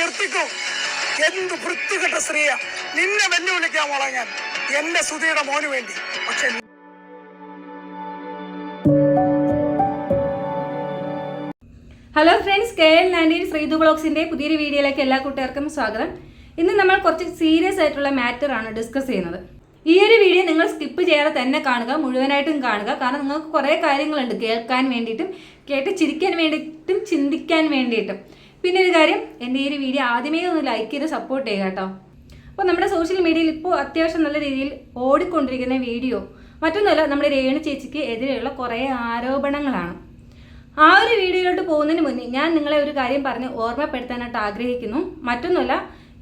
നിർത്തിക്കോ. എന്ത് വൃത്തികെട്ട സ്ത്രീയ. നിന്നെ വെല്ലുവിളിക്കാൻ ഞാൻ. എന്റെ സുധിയുടെ മോന് വേണ്ടി. പക്ഷെ hello friends K L nineteen Sreethu ബ്ലോഗ്സിന്റെ പുതിയൊരു വീഡിയോയിലേക്ക് എല്ലാ കൂട്ടുകാർക്കും സ്വാഗതം. ഇന്ന് നമ്മൾ കുറച്ച് സീരിയസ് ആയിട്ടുള്ള മാറ്റർ ആണ് ഡിസ്കസ് ചെയ്യുന്നത്. ഈ ഒരു വീഡിയോ നിങ്ങൾ സ്കിപ്പ് ചെയ്യാതെ തന്നെ കാണുക മുഴുവനായിട്ടും കാണുക. കാരണം നിങ്ങൾക്ക് കുറേ കാര്യങ്ങളുണ്ട് കേൾക്കാൻ വേണ്ടിയിട്ടും കേട്ട് ചിരിക്കാൻ വേണ്ടിയിട്ടും ചിന്തിക്കാൻ വേണ്ടിയിട്ടും. പിന്നെ ഒരു കാര്യം എന്റെ ഈ ഒരു വീഡിയോ ആദ്യമേ ഒന്ന് ലൈക്ക് ചെയ്ത് സപ്പോർട്ട് ചെയ്യുക കേട്ടോ. അപ്പോൾ നമ്മുടെ സോഷ്യൽ മീഡിയയിൽ ഇപ്പോൾ അത്യാവശ്യം നല്ല രീതിയിൽ ഓടിക്കൊണ്ടിരിക്കുന്ന വീഡിയോ മറ്റൊന്നുമല്ല നമ്മുടെ രേണു ചേച്ചിക്ക് എതിരെയുള്ള കുറേ ആരോപണങ്ങളാണ്. ആ ഒരു വീഡിയോയിലോട്ട് പോകുന്നതിന് മുന്നേ ഞാൻ നിങ്ങളെ ഒരു കാര്യം പറഞ്ഞ് ഓർമ്മപ്പെടുത്താനായിട്ട് ആഗ്രഹിക്കുന്നു. മറ്റൊന്നുമല്ല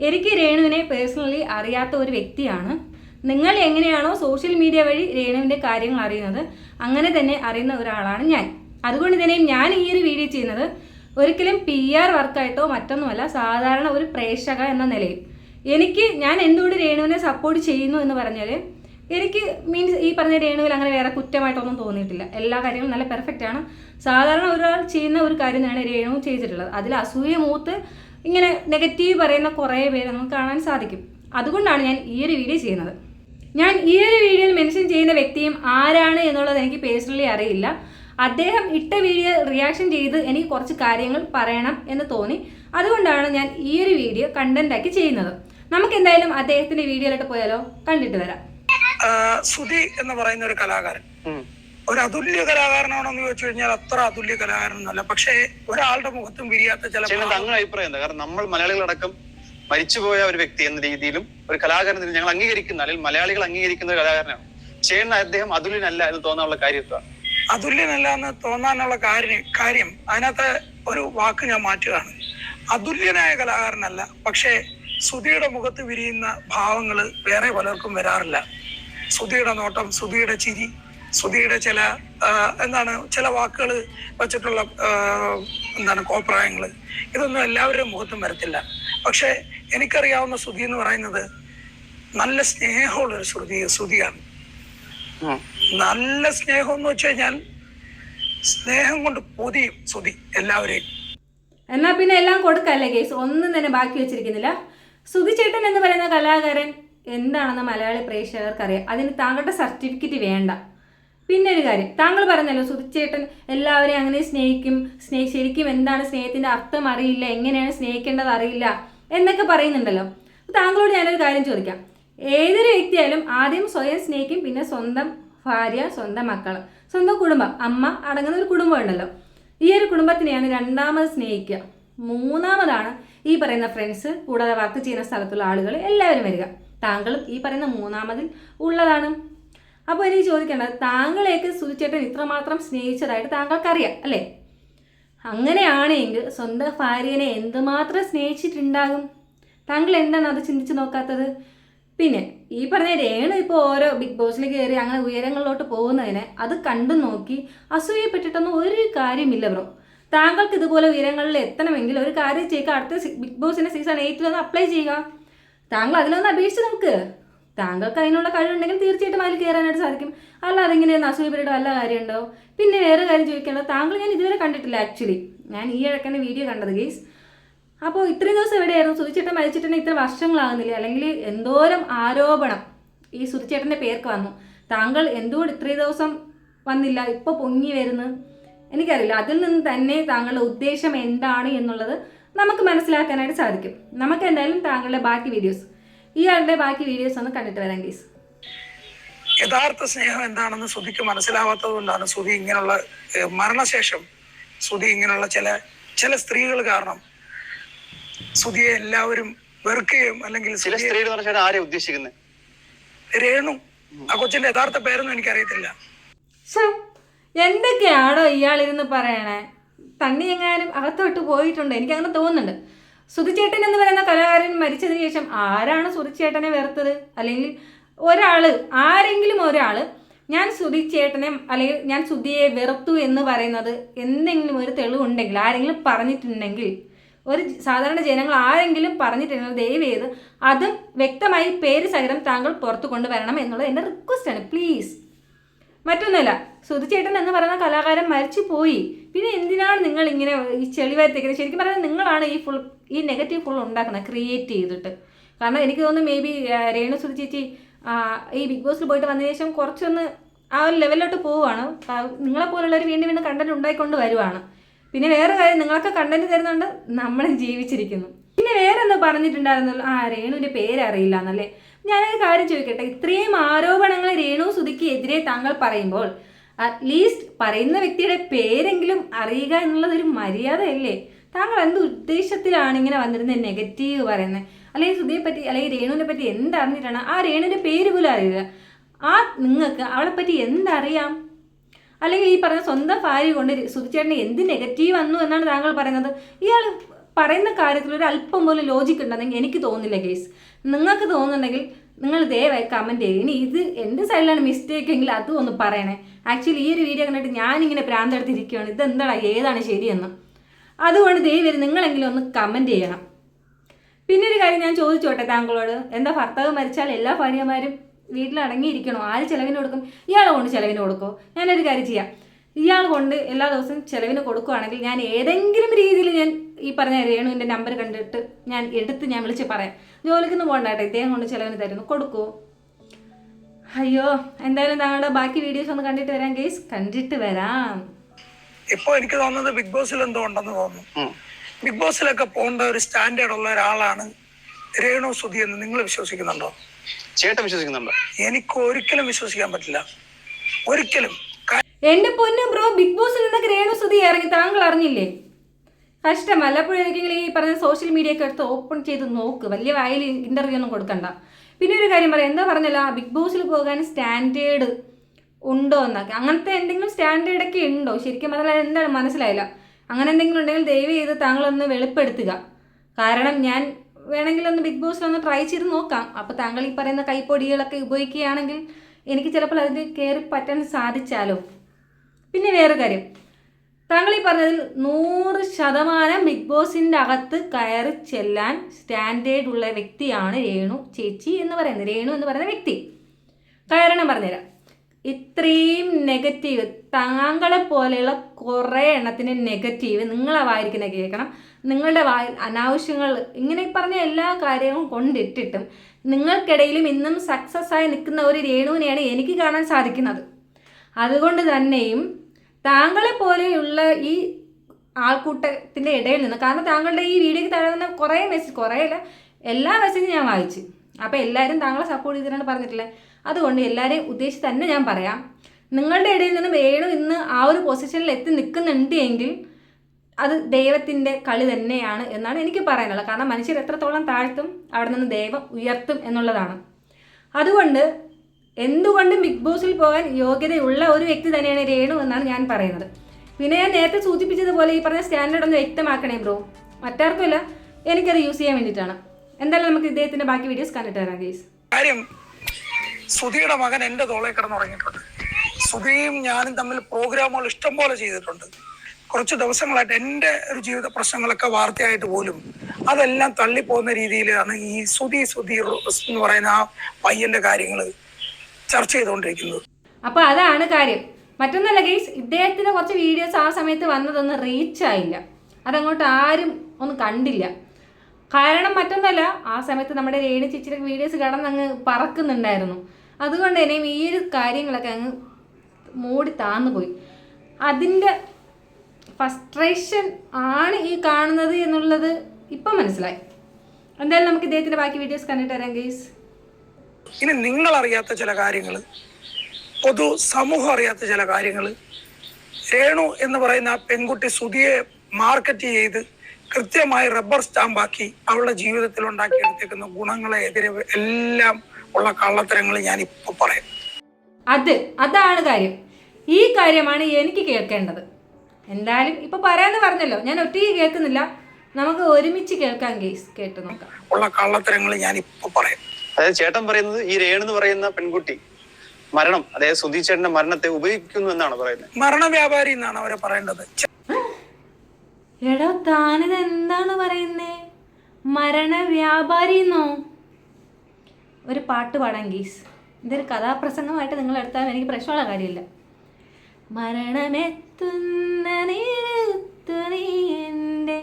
എനിക്ക് രേണുവിനെ പേഴ്സണലി അറിയാത്ത ഒരു വ്യക്തിയാണ്. നിങ്ങൾ എങ്ങനെയാണോ സോഷ്യൽ മീഡിയ വഴി രേണുവിന്റെ കാര്യങ്ങൾ അറിയുന്നത് അങ്ങനെ തന്നെ അറിയുന്ന ഒരാളാണ് ഞാൻ. അതുകൊണ്ട് തന്നെ ഞാൻ ഈ ഒരു വീഡിയോ ചെയ്യുന്നത് ഒരിക്കലും പി ആർ വർക്കായിട്ടോ മറ്റൊന്നുമല്ല സാധാരണ ഒരു പ്രേക്ഷക എന്ന നിലയിൽ. എനിക്ക് ഞാൻ എന്തുകൊണ്ട് രേണുവിനെ സപ്പോർട്ട് ചെയ്യുന്നു എന്ന് പറഞ്ഞാൽ എനിക്ക് മീൻസ് ഈ പറഞ്ഞ രേണുവിൽ അങ്ങനെ വേറെ കുറ്റമായിട്ടൊന്നും തോന്നിയിട്ടില്ല. എല്ലാ കാര്യങ്ങളും നല്ല പെർഫെക്റ്റ് ആണ്. സാധാരണ ഒരാൾ ചെയ്യുന്ന ഒരു കാര്യം തന്നെയാണ് രേണു ചെയ്തിട്ടുള്ളത്. അതിൽ അസൂയ മൂത്ത് ഇങ്ങനെ നെഗറ്റീവ് പറയുന്ന കുറേ പേര് നമുക്ക് കാണാൻ സാധിക്കും. അതുകൊണ്ടാണ് ഞാൻ ഈ ഒരു വീഡിയോ ചെയ്യുന്നത്. ഞാൻ ഈ ഒരു വീഡിയോയിൽ മെൻഷൻ ചെയ്യുന്ന വ്യക്തിയും ആരാണ് എന്നുള്ളത് എനിക്ക് പേഴ്സണലി അറിയില്ല. അദ്ദേഹം ഇട്ട വീഡിയോ റിയാക്ഷൻ ചെയ്ത് എനിക്ക് കുറച്ച് കാര്യങ്ങൾ പറയണം എന്ന് തോന്നി. അതുകൊണ്ടാണ് ഞാൻ ഈ ഒരു വീഡിയോ കണ്ടന്റ് ആക്കി ചെയ്യുന്നത്. നമുക്ക് എന്തായാലും അദ്ദേഹത്തിന്റെ വീഡിയോയിലോട്ട് പോയാലോ? കണ്ടിട്ട് വരാം. സുധി എന്ന് പറയുന്ന ഒരു കലാകാരൻ. ഒരു അതുല്യ കലാകാരനാണോ എന്ന് ചോദിച്ചു കഴിഞ്ഞാൽ അത്ര അതുല്യ കലാകാരനൊന്നുമല്ല. പക്ഷേ ഒരാളുടെ മുഖത്തും വിരിയാത്ത ചില തങ്ങളുടെ അഭിപ്രായം എന്താ? കാരണം നമ്മൾ മലയാളികളടക്കം മരിച്ചുപോയ ഒരു വ്യക്തി എന്ന രീതിയിലും ഒരു കലാകാരൻ ഞങ്ങൾ അംഗീകരിക്കുന്ന അല്ലെങ്കിൽ മലയാളികൾ അംഗീകരിക്കുന്ന ഒരു കലാകാരനാണ്. ചേട്ടൻ അദ്ദേഹം അതുല്യനല്ല എന്ന് തോന്നാനുള്ള കാര്യം? അതുല്യനല്ല എന്ന് തോന്നാനുള്ള കാര്യം കാര്യം അതിനകത്ത് ഒരു വാക്ക് ഞാൻ മാറ്റുകയാണ്. അതുല്യനായ കലാകാരനല്ല പക്ഷേ സുധിയുടെ മുഖത്ത് വിരിയുന്ന ഭാവങ്ങൾ വേറെ പലർക്കും വരാറില്ല. സുധിയുടെ നോട്ടം സുധിയുടെ ചിരി സുധിയുടെ ചില എന്താണ് ചില വാക്കുകൾ വെച്ചിട്ടുള്ള എന്താണ് കോപ്രായങ്ങൾ ഇതൊന്നും എല്ലാവരുടെയും മുഖത്തും വരത്തില്ല. പക്ഷെ എനിക്കറിയാവുന്ന സുധി എന്ന് പറയുന്നത് നല്ല സ്നേഹമുള്ളൊരു ശ്രുതി ശ്രുതിയാണ് നല്ല സ്നേഹം എന്ന് വെച്ച് കഴിഞ്ഞാൽ സ്നേഹം കൊണ്ട് പൊതിയും സ്തുതി എല്ലാവരെയും. എന്നാ പിന്നെ എല്ലാം കൊടുക്കല്ലേ കേസ് ഒന്നും തന്നെ ബാക്കി വെച്ചിരിക്കുന്നില്ല. സുധിച്ചേട്ടൻ എന്ന് പറയുന്ന കലാകാരൻ എന്താണെന്ന് മലയാളി പ്രേക്ഷകർക്ക് അറിയാം അതിന് താങ്കളുടെ സർട്ടിഫിക്കറ്റ് വേണ്ട. പിന്നെ ഒരു കാര്യം താങ്കൾ പറഞ്ഞല്ലോ സുധിച്ചേട്ടൻ എല്ലാവരെയും അങ്ങനെ സ്നേഹിക്കും സ്നേഹ ശരിക്കും എന്താണ് സ്നേഹത്തിന്റെ അർത്ഥം അറിയില്ല എങ്ങനെയാണ് സ്നേഹിക്കേണ്ടത് അറിയില്ല എന്നൊക്കെ പറയുന്നുണ്ടല്ലോ. താങ്കളോട് ഞാനൊരു കാര്യം ചോദിക്കാം. ഏതൊരു വ്യക്തിയായാലും ആദ്യം സ്വയം സ്നേഹിക്കും പിന്നെ സ്വന്തം ഭാര്യ സ്വന്തം മക്കൾ സ്വന്തം കുടുംബം അമ്മ അടങ്ങുന്ന ഒരു കുടുംബം ഉണ്ടല്ലോ. ഈ ഒരു കുടുംബത്തിനെയാണ് രണ്ടാമത് സ്നേഹിക്കുക. മൂന്നാമതാണ് ഈ പറയുന്ന ഫ്രണ്ട്സ് കൂടാതെ വർക്ക് ചെയ്യുന്ന സ്ഥലത്തുള്ള ആളുകൾ എല്ലാവരും വരിക. താങ്കൾ ഈ പറയുന്ന മൂന്നാമതിൽ ഉള്ളതാണ്. അപ്പോൾ എനിക്ക് ചോദിക്കേണ്ടത് താങ്കളെയൊക്കെ സുധിച്ചേട്ടൻ ഇത്രമാത്രം സ്നേഹിച്ചതായിട്ട് താങ്കൾക്കറിയാം അല്ലേ? അങ്ങനെയാണെങ്കിൽ സ്വന്തം ഭാര്യനെ എന്തുമാത്രം സ്നേഹിച്ചിട്ടുണ്ടാകും? താങ്കൾ എന്താണ് അത് ചിന്തിച്ചു നോക്കാത്തത്? പിന്നെ ഈ പറഞ്ഞ രേണു ഇപ്പോൾ ഓരോ ബിഗ് ബോസിൽ കയറി അങ്ങനെ ഉയരങ്ങളിലോട്ട് പോകുന്നതിനെ അത് കണ്ടു നോക്കി അസൂയപ്പെട്ടിട്ടൊന്നും ഒരു കാര്യമില്ല ബ്രോ. താങ്കൾക്ക് ഇതുപോലെ ഉയരങ്ങളിൽ എത്തണമെങ്കിൽ ഒരു കാര്യം ചെയ്യുക. അടുത്ത ബിഗ് ബോസിന്റെ സീസൺ എയ്റ്റിൽ ഒന്ന് അപ്ലൈ ചെയ്യുക. താങ്കൾ അതിലൊന്ന് അപേക്ഷിച്ച് നോക്ക്. താങ്കൾക്ക് അതിനുള്ള കഴിവുണ്ടെങ്കിൽ തീർച്ചയായിട്ടും അതിൽ കയറാനായിട്ട് സാധിക്കും. അല്ല ഇങ്ങനെയൊന്നും അസൂയപ്പെട്ടിട്ട് വല്ല കാര്യമുണ്ടോ പിന്നെ വേറെ കാര്യം ചോദിക്കേണ്ടത് താങ്കൾ ഞാൻ ഇതുവരെ കണ്ടിട്ടില്ല ആക്ച്വലി ഞാൻ ഈ ഇഴക്കന്റെ വീഡിയോ കണ്ടത് ഗെയ്സ് അപ്പോൾ ഇത്രയും ദിവസം എവിടെയായിരുന്നു? സുധിച്ചേട്ടൻ മരിച്ചിട്ട് ഇത്ര വർഷങ്ങളാകുന്നില്ല? അല്ലെങ്കിൽ എന്തോരം ആരോപണം ഈ സുധിച്ചേട്ടന്റെ പേർക്ക് വന്നു? താങ്കൾ എന്തുകൊണ്ട് ഇത്രയും ദിവസം വന്നില്ല? ഇപ്പോൾ പൊങ്ങി വരുന്നു? എനിക്കറിയില്ല. അതിൽ നിന്ന് തന്നെ താങ്കളുടെ ഉദ്ദേശം എന്താണ് എന്നുള്ളത് നമുക്ക് മനസ്സിലാക്കാനായിട്ട് സാധിക്കും. നമുക്ക് എന്തായാലും താങ്കളുടെ ബാക്കി വീഡിയോസ്. ഇയാളുടെ ബാക്കി വീഡിയോസ് ഒന്ന് കണ്ടിട്ട് വരാം ഗീസ് യഥാർത്ഥ സ്നേഹം എന്താണെന്ന് സുധിക്ക് മനസ്സിലാവാത്തത് കൊണ്ടാണ് സുധി ഇങ്ങനെയുള്ള മരണശേഷം സുധി ഇങ്ങനെയുള്ള ചില ചില സ്ത്രീകൾ കാരണം സുധിയെ എല്ലാവരും വെറുക്കുകയും അല്ലെങ്കിൽ ചില സ്ത്രീ എന്ന് പറഞ്ഞാൽ ആരെ ഉദ്ദേശിക്കുന്നത് രേണു. ആ കൊച്ചിന്റെ യഥാർത്ഥ പേരൊന്നും എനിക്കറിയത്തില്ല. എന്തൊക്കെയാണോ ഇയാൾ ഇരുന്ന് പറയണേ? തണ്ണി എങ്ങാനും അകത്തോട്ട് പോയിട്ടുണ്ട്? എനിക്ക് അങ്ങനെ തോന്നുന്നുണ്ട്. സുധിച്ചേട്ടൻ എന്ന് പറയുന്ന കലാകാരൻ മരിച്ചതിന് ശേഷം ആരാണ് സുധിച്ചേട്ടനെ വെറുത്തത്? അല്ലെങ്കിൽ ഒരാൾ ആരെങ്കിലും ഒരാൾ ഞാൻ സുധിച്ചേട്ടനെ അല്ലെങ്കിൽ ഞാൻ സുധിയെ വെറുത്തു എന്ന് പറയുന്നത് എന്തെങ്കിലും ഒരു തെളിവുണ്ടെങ്കിൽ ആരെങ്കിലും പറഞ്ഞിട്ടുണ്ടെങ്കിൽ ഒരു സാധാരണ ജനങ്ങൾ ആരെങ്കിലും പറഞ്ഞിട്ടുണ്ടെങ്കിൽ ദയവ് ചെയ്ത് അതും വ്യക്തമായി പേര് സഹിതം താങ്കൾ പുറത്തു കൊണ്ടുവരണം എന്നുള്ളത് എന്റെ ആണ്. പ്ലീസ് മറ്റൊന്നുമല്ല സുധിച്ചേട്ടൻ എന്ന് പറയുന്ന കലാകാരൻ മരിച്ചു പോയി. പിന്നെ എന്തിനാണ് നിങ്ങൾ ഇങ്ങനെ ഈ ചെളി ശരിക്കും പറഞ്ഞാൽ നിങ്ങളാണ് ഈ ഫുൾ ഈ നെഗറ്റീവ് ഫുൾ ഉണ്ടാക്കുന്നത് ക്രിയേറ്റ് ചെയ്തിട്ട്. കാരണം എനിക്ക് തോന്നുന്നു മേ ബി രേണു സുധി ചേച്ചി ഈ ബിഗ് ബോസിൽ പോയിട്ട് വന്നതിന് ശേഷം കുറച്ചൊന്ന് ആ ഒരു ലെവലിലോട്ട് പോവുകയാണ്. നിങ്ങളെ പോലുള്ളവർ വീണ്ടും വീണ്ടും കണ്ടന്റ് ഉണ്ടായിക്കൊണ്ട് വരുവാണ്. പിന്നെ വേറെ കാര്യം നിങ്ങളൊക്കെ കണ്ടന്റ് തരുന്നുണ്ട് നമ്മൾ ജീവിച്ചിരിക്കുന്നു. പിന്നെ വേറെ എന്താ പറഞ്ഞിട്ടുണ്ടായിരുന്നല്ലോ? ആ രേണുവിന്റെ പേര് അറിയില്ല എന്നല്ലേ ഞാനൊരു കാര്യം ചോദിക്കട്ടെ? ഇത്രയും ആരോപണങ്ങൾ രേണു സുധിക്ക് എതിരെ താങ്കൾ പറയുമ്പോൾ അറ്റ്ലീസ്റ്റ് പറയുന്ന വ്യക്തിയുടെ പേരെങ്കിലും അറിയുക എന്നുള്ളത് ഒരു മര്യാദയല്ലേ? താങ്കൾ എന്ത് ഉദ്ദേശത്തിലാണ് ഇങ്ങനെ വന്നിരുന്നത് നെഗറ്റീവ് പറയുന്നത് അല്ലെങ്കിൽ സുധിയെ പറ്റി അല്ലെങ്കിൽ രേണുവിനെ പറ്റി എന്തറിഞ്ഞിട്ടാണ് ആ രേണുവിന്റെ പേര് പോലും അറിയുക ആ നിങ്ങൾക്ക് അവളെ പറ്റി എന്തറിയാം? അല്ലെങ്കിൽ ഈ പറഞ്ഞ സ്വന്തം ഭാര്യ കൊണ്ട് സുധിച്ചേട്ടന് എന്ത് നെഗറ്റീവ് വന്നു എന്നാണ് താങ്കൾ പറയുന്നത്? ഇയാൾ പറയുന്ന കാര്യത്തിൽ ഒരു അല്പം പോലും ലോജിക് ഉണ്ടെന്നെങ്കിൽ എനിക്ക് തോന്നുന്നില്ല കേസ് നിങ്ങൾക്ക് തോന്നുന്നുണ്ടെങ്കിൽ നിങ്ങൾ ദയവായി കമന്റ് ചെയ്യുക. ഇനി ഇത് എന്റെ സൈഡിലാണ് മിസ്റ്റേക്ക് എങ്കിൽ അതും ഒന്ന് പറയണേ. ആക്ച്വലി ഈ ഒരു വീഡിയോ കണ്ടിട്ട് ഞാനിങ്ങനെ പ്രാന്തെടുത്തിരിക്കുകയാണ് ഇതെന്താടാ ഏതാണ് ശരിയെന്ന്? അതുകൊണ്ട് ദയവേരി നിങ്ങളെങ്കിലും ഒന്ന് കമന്റ് ചെയ്യണം. പിന്നെ ഒരു കാര്യം ഞാൻ ചോദിച്ചോട്ടെ താങ്കളോട്? എന്താ ഭർത്താവ് മരിച്ചാൽ എല്ലാ ഭാര്യമാരും വീട്ടിൽ അടങ്ങിയിരിക്കണോ ആര് ചെലവിന് കൊടുക്കും? ഇയാളെ കൊണ്ട് ചെലവിന് കൊടുക്കുമോ ഞാനൊരു കാര്യം ചെയ്യാം. ഇയാൾ കൊണ്ട് എല്ലാ ദിവസവും ചിലവിന് കൊടുക്കുകയാണെങ്കിൽ ഞാൻ ഏതെങ്കിലും രീതിയിൽ ഞാൻ ഈ പറഞ്ഞ രേണുവിന്റെ നമ്പർ കണ്ടിട്ട് ഞാൻ എടുത്ത് ഞാൻ വിളിച്ച് പറയാം. ജോലിക്കൊന്നും പോകണ്ടാട്ടെ. ഇദ്ദേഹം കൊണ്ട് ചിലവിന് തരുന്നു. കൊടുക്കുമോ അയ്യോ എന്തായാലും താങ്കളുടെ ബാക്കി വീഡിയോസ് ഒന്ന് കണ്ടിട്ട് വരാം കേസ് കണ്ടിട്ട് വരാം. ഇപ്പൊ എനിക്ക് തോന്നുന്നത് ബിഗ് ബോസിൽ എന്തോ ഉണ്ടെന്ന് തോന്നുന്നു. ബിഗ് ബോസിലൊക്കെ പോകേണ്ട ഒരു സ്റ്റാൻഡേർഡ് ഉള്ള ഒരാളാണ് രേണു സുധി എന്ന്. നിങ്ങൾ വിശ്വസിക്കുന്നുണ്ടോ? ചേട്ടൻ വിശ്വസിക്കുന്നുണ്ടോ? എനിക്ക് ഒരിക്കലും വിശ്വസിക്കാൻ പറ്റില്ല. ഒരിക്കലും. എന്റെ പൊന്നു ബ്രോ ബിഗ് ബോസിൽ നിന്നൊക്കെ രേണു സുധി ഇറങ്ങി. താങ്കൾ അറിഞ്ഞില്ലേ? കഷ്ടം. വല്ലപ്പോഴേക്കെങ്കിലും ഈ പറഞ്ഞ സോഷ്യൽ മീഡിയ ഒക്കെ എടുത്ത് ഓപ്പൺ ചെയ്ത് നോക്ക്. വലിയ വായിൽ ഇന്റർവ്യൂ ഒന്നും കൊടുക്കണ്ട. പിന്നെ ഒരു കാര്യം പറയാം. എന്താ പറഞ്ഞല്ല? ബിഗ് ബോസിൽ പോകാൻ സ്റ്റാൻഡേർഡ് ഉണ്ടോ എന്നൊക്കെ. അങ്ങനത്തെ എന്തെങ്കിലും സ്റ്റാൻഡേർഡ് ഒക്കെ ഉണ്ടോ? ശരിക്കും പറഞ്ഞാൽ എന്താണ്? മനസ്സിലായില്ല. അങ്ങനെ എന്തെങ്കിലും ഉണ്ടെങ്കിൽ ദയവ് ചെയ്ത് താങ്കളൊന്ന് വെളിപ്പെടുത്തുക. കാരണം ഞാൻ വേണമെങ്കിൽ ഒന്ന് ബിഗ് ബോസിൽ ഒന്ന് ട്രൈ ചെയ്ത് നോക്കാം. അപ്പോൾ താങ്കൾ ഈ പറയുന്ന കൈപ്പൊടികളൊക്കെ ഉപയോഗിക്കുകയാണെങ്കിൽ എനിക്ക് ചിലപ്പോൾ അതിൽ കയറി പറ്റാൻ സാധിച്ചാലോ? പിന്നെ വേറെ കാര്യം. താങ്കൾ ഈ പറഞ്ഞതിൽ നൂറ് ശതമാനം ബിഗ് ബോസിന്റെ അകത്ത് കയറി ചെല്ലാൻ സ്റ്റാൻഡേർഡ് ഉള്ള വ്യക്തിയാണ് രേണു ചേച്ചി എന്ന് പറയുന്നത്. രേണു എന്ന് പറയുന്ന വ്യക്തി. കാരണം പറഞ്ഞുതരാം. ഇത്രയും നെഗറ്റീവ് താങ്കളെ പോലെയുള്ള കുറേ എണ്ണത്തിന് നെഗറ്റീവ് നിങ്ങളെ വായിരിക്കുന്ന കേൾക്കണം. നിങ്ങളുടെ വായിൽ അനാവശ്യങ്ങൾ ഇങ്ങനെ പറഞ്ഞ എല്ലാ കാര്യങ്ങളും കൊണ്ടിട്ടിട്ടും നിങ്ങൾക്കിടയിലും ഇന്നും സക്സസ് ആയി നിൽക്കുന്ന ഒരു രേണുവിനെയാണ് എനിക്ക് കാണാൻ സാധിക്കുന്നത്. അതുകൊണ്ട് തന്നെയും താങ്കളെ പോലെയുള്ള ഈ ആൾക്കൂട്ടത്തിന്റെ ഇടയിൽ നിന്ന് കാരണം താങ്കളുടെ ഈ വീഡിയോയ്ക്ക് താഴെ കുറേ മെസ്സേജ് കുറേ അല്ല എല്ലാ മെസ്സേജും ഞാൻ വായിച്ചു. അപ്പോൾ എല്ലാവരും താങ്കളെ സപ്പോർട്ട് ചെയ്തിട്ടാണ് പറഞ്ഞിട്ടില്ലേ അതുകൊണ്ട് എല്ലാവരെയും ഉദ്ദേശിച്ച് തന്നെ ഞാൻ പറയാം. നിങ്ങളുടെ ഇടയിൽ നിന്നും വേണു ഇന്ന് ആ ഒരു പൊസിഷനിൽ എത്തി നിൽക്കുന്നുണ്ട് എങ്കിൽ അത് ദൈവത്തിന്റെ കളി തന്നെയാണ് എന്നാണ് എനിക്ക് പറയാനുള്ളത്. കാരണം മനുഷ്യർ എത്രത്തോളം താഴ്ത്തും അവിടെ നിന്ന് ദൈവം ഉയർത്തും എന്നുള്ളതാണ്. അതുകൊണ്ട് എന്തുകൊണ്ടും ബിഗ് ബോസിൽ പോകാൻ യോഗ്യതയുള്ള ഒരു വ്യക്തി തന്നെയാണ് രേണു എന്നാണ് ഞാൻ പറയുന്നത്. പിന്നെ ഞാൻ നേരത്തെ സൂചിപ്പിച്ചതുപോലെ ഈ പറഞ്ഞ സ്റ്റാൻഡേർഡ് ഒന്ന് വ്യക്തമാക്കണേ ബ്രോ. മറ്റാർക്കുമല്ല എനിക്കത് യൂസ് ചെയ്യാൻ വേണ്ടിയിട്ടാണ്. എന്തായാലും നമുക്ക് ഇദ്ദേഹത്തിന്റെ ബാക്കി വീഡിയോസ് കണ്ടിട്ട് വരാം ഗേസ് കാര്യം സുധിയുടെ മകൻ എന്റെ തോളെ കിടന്നുറങ്ങിയിട്ടുണ്ട്. സുധിയും ഞാനും തമ്മിൽ പ്രോഗ്രാമുകൾ ഇഷ്ടം പോലെ ചെയ്തിട്ടുണ്ട്. കുറച്ച് ദിവസങ്ങളായിട്ട് എന്റെ ഒരു ജീവിത പ്രശ്നങ്ങളൊക്കെ വാർത്തയായിട്ട് പോലും അതെല്ലാം തള്ളിപ്പോകുന്ന രീതിയിലാണ് ഈ സുധി സുധി എന്ന് പറയുന്ന ആ പയ്യന്റെ കാര്യങ്ങൾ ചർച്ച ചെയ്തുകൊണ്ടിരിക്കുന്നത്. അപ്പൊ അതാണ് കാര്യം. മറ്റൊന്നല്ല ഗെയ്സ് ഇദ്ദേഹത്തിന്റെ കുറച്ച് വീഡിയോസ് ആ സമയത്ത് വന്നതൊന്നും റീച്ച് ആയില്ല. അതങ്ങോട്ട് ആരും ഒന്നും കണ്ടില്ല. കാരണം മറ്റൊന്നല്ല ആ സമയത്ത് നമ്മുടെ രേണു ചേച്ചിയുടെ വീഡിയോസ് കടന്നങ്ങ് പറക്കുന്നുണ്ടായിരുന്നു. അതുകൊണ്ട് തന്നെയും ഈ ഒരു കാര്യങ്ങളൊക്കെ അങ്ങ് മൂടി താന്നു പോയി അതിന്റെ ഫസ്ട്രേഷൻ ആണ് ഈ കാണുന്നത് എന്നുള്ളത് ഇപ്പം മനസ്സിലായി. എന്തായാലും നമുക്ക് ഇദ്ദേഹത്തിന്റെ ബാക്കി വീഡിയോസ് കണ്ടിട്ട് തരാം ഗെയ്സ് ഇനി നിങ്ങൾ അറിയാത്ത ചില കാര്യങ്ങൾ പൊതു സമൂഹം അറിയാത്ത ചില കാര്യങ്ങൾ രേണു എന്ന് പറയുന്ന ആ പെൺകുട്ടി സുധിയെ മാർക്കറ്റ് ചെയ്ത് കൃത്യമായി റബ്ബർ സ്റ്റാമ്പാക്കി അവളുടെ ജീവിതത്തിൽ ഉണ്ടാക്കിയെടുത്തേക്കുന്ന ഗുണങ്ങളെ എതിരെ എല്ലാം ഉള്ള കള്ളത്തരങ്ങൾ ഞാൻ ഇപ്പൊ പറയാം. അത് അതാണ് കാര്യം. ഈ കാര്യമാണ് എനിക്ക് കേൾക്കേണ്ടത്. എന്തായാലും ഇപ്പൊ പറയാന്ന് പറഞ്ഞല്ലോ ഞാൻ ഒറ്റയ്ക്ക് കേൾക്കുന്നില്ല. നമുക്ക് ഒരുമിച്ച് കേൾക്കാം കേസ് കേട്ട് നോക്കാം. ഉള്ള കള്ളത്തരങ്ങൾ ഞാൻ ഇപ്പൊ പറയാം. അതായത് ചേട്ടൻ പറയുന്നത് ഈ രേണു എന്ന് പറയുന്ന പെൺകുട്ടി മരണം അതായത് സുധീ ചേട്ടന്റെ മരണത്തെ ഉപയോഗിക്കുന്നു എന്നാണ് പറയുന്നത്. മരണ വ്യാപാരി എന്നാണ് അവരെ പറയേണ്ടത്. എടോ താനിത് എന്താണ് പറയുന്നേ? മരണ വ്യാപാരി എന്നോ? ഒരു പാട്ട് പാടാം ഗീസ് ഇതൊരു കഥാപ്രസംഗമായിട്ട് നിങ്ങൾ എടുത്താൽ എനിക്ക് പ്രശ്നമുള്ള കാര്യമില്ല. മരണമെത്തുന്ന നേരത്തു നീ എന്റെ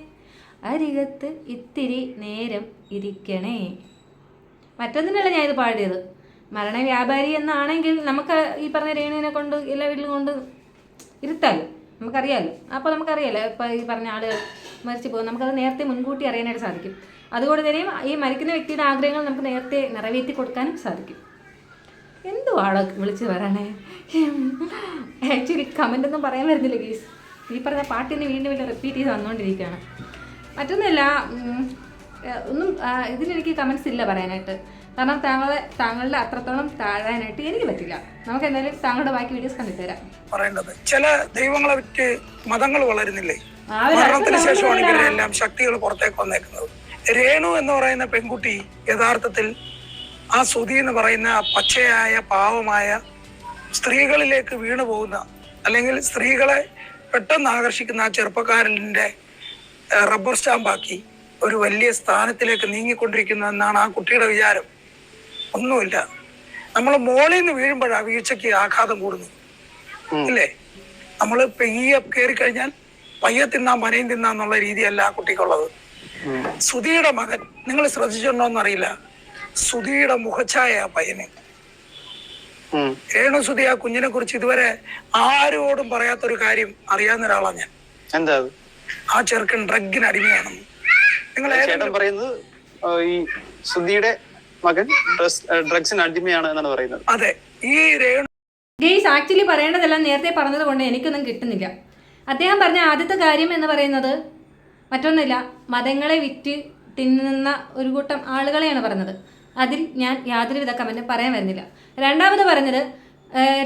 അരികത്ത് ഇത്തിരി നേരം ഇരിക്കണേ. മറ്റൊന്നിനല്ല ഞാൻ ഇത് പാടിയത്. മരണ വ്യാപാരി എന്നാണെങ്കിൽ നമുക്ക് ഈ പറഞ്ഞ രേണുവിനെ കൊണ്ട് എല്ലാ വീട്ടിലും കൊണ്ട് ഇരുത്താലോ? നമുക്കറിയാലോ? അപ്പോൾ നമുക്കറിയാലോ ഇപ്പോൾ ഈ പറഞ്ഞ ആൾ മരിച്ചു പോകും. നമുക്കത് നേരത്തെ മുൻകൂട്ടി അറിയാനായിട്ട് സാധിക്കും. അതുകൊണ്ട് തന്നെയും ഈ മരിക്കുന്ന വ്യക്തിയുടെ ആഗ്രഹങ്ങൾ നമുക്ക് നേരത്തെ നിറവേറ്റി കൊടുക്കാനും സാധിക്കും. എന്തുവാണ് വിളിച്ചു പറയണേ ആക്ച്വലി കമന്റ് ഒന്നും പറയാൻ വരുന്നില്ല ഗീസ്. ഈ പറഞ്ഞ പാട്ടിനെ വീണ്ടും വീണ്ടും റിപ്പീറ്റ് ചെയ്ത് വന്നുകൊണ്ടിരിക്കുകയാണ്. മറ്റൊന്നുമില്ല ഒന്നും ഇതിലെനിക്ക് കമൻസ് ഇല്ല പറയാനായിട്ട്. കാരണം താങ്കളെ താങ്കളുടെ അത്രത്തോളം താഴാനായിട്ട് എനിക്ക് പറ്റില്ല. നമുക്ക് എന്തായാലും താങ്കളുടെ ബാക്കി വീഡിയോസ് കണ്ടിട്ട് തരാം പറയേണ്ടത് ചില ദൈവങ്ങളെ വിറ്റ് മതങ്ങൾ വളരുന്നില്ലേ? മരണത്തിന് ശേഷമാണ് ശക്തികൾ പുറത്തേക്ക് വന്നേക്കുന്നത്. രേണു എന്ന് പറയുന്ന പെൺകുട്ടി യഥാർത്ഥത്തിൽ ആ സുതി എന്ന് പറയുന്ന പച്ചയായ പാവമായ സ്ത്രീകളിലേക്ക് വീണു പോകുന്ന അല്ലെങ്കിൽ സ്ത്രീകളെ പെട്ടെന്ന് ആകർഷിക്കുന്ന ആ ചെറുപ്പക്കാരന്റെ റബ്ബർ സ്റ്റാമ്പാക്കി ഒരു വലിയ സ്ഥാനത്തിലേക്ക് നീങ്ങിക്കൊണ്ടിരിക്കുന്നു എന്നാണ് ആ കുട്ടിയുടെ വിചാരം. ഒന്നുമില്ല. നമ്മൾ മോളിൽ നിന്ന് വീഴുമ്പോഴാണ് വീഴ്ചയ്ക്ക് ആഘാതം കൂടുന്നു ഇല്ലേ? നമ്മൾ പെയ്യ കയറി കഴിഞ്ഞാൽ പയ്യ തിന്നാം മനയും തിന്നാന്നുള്ള രീതിയല്ല ആ കുട്ടിക്കുള്ളത്. സുധിയുടെ മകൻ നിങ്ങൾ ശ്രദ്ധിച്ചിട്ടുണ്ടോ എന്നറിയില്ല. സുധിയുടെ മുഖഛായ ആ പയ്യന്. ഉം. രേണു സുധി ആ കുഞ്ഞിനെ കുറിച്ച് ഇതുവരെ ആരോടും പറയാത്ത ഒരു കാര്യം അറിയാവുന്ന ഒരാളാണ് ഞാൻ. എന്താ അത്? ആ ചെറുക്കൻ ഡ്രഗിന് അടിമയാണെന്ന് നിങ്ങൾ ചേട്ടൻ പറയുന്നത് ഈ സുധിയുടെ മകൻ ഡ്രഗ്സിന് അടിമയാണ് എന്നാണ് പറയുന്നത്. അതെ ഈ രേണു ഗെയ്സ് ആക്ച്വലി പറയേണ്ടതെല്ലാം നേരത്തെ പറഞ്ഞത് കൊണ്ട് എനിക്കൊന്നും കിട്ടുന്നില്ല. അദ്ദേഹം പറഞ്ഞ ആദ്യത്തെ കാര്യം എന്ന് പറയുന്നത് മറ്റൊന്നുമില്ല. മതങ്ങളെ വിറ്റ് തിന്നുന്ന ഒരു കൂട്ടം ആളുകളെയാണ് പറഞ്ഞത്. അതിൽ ഞാൻ യാതൊരുവിധ കമന്റും പറയാൻ വരുന്നില്ല. രണ്ടാമത് പറഞ്ഞത്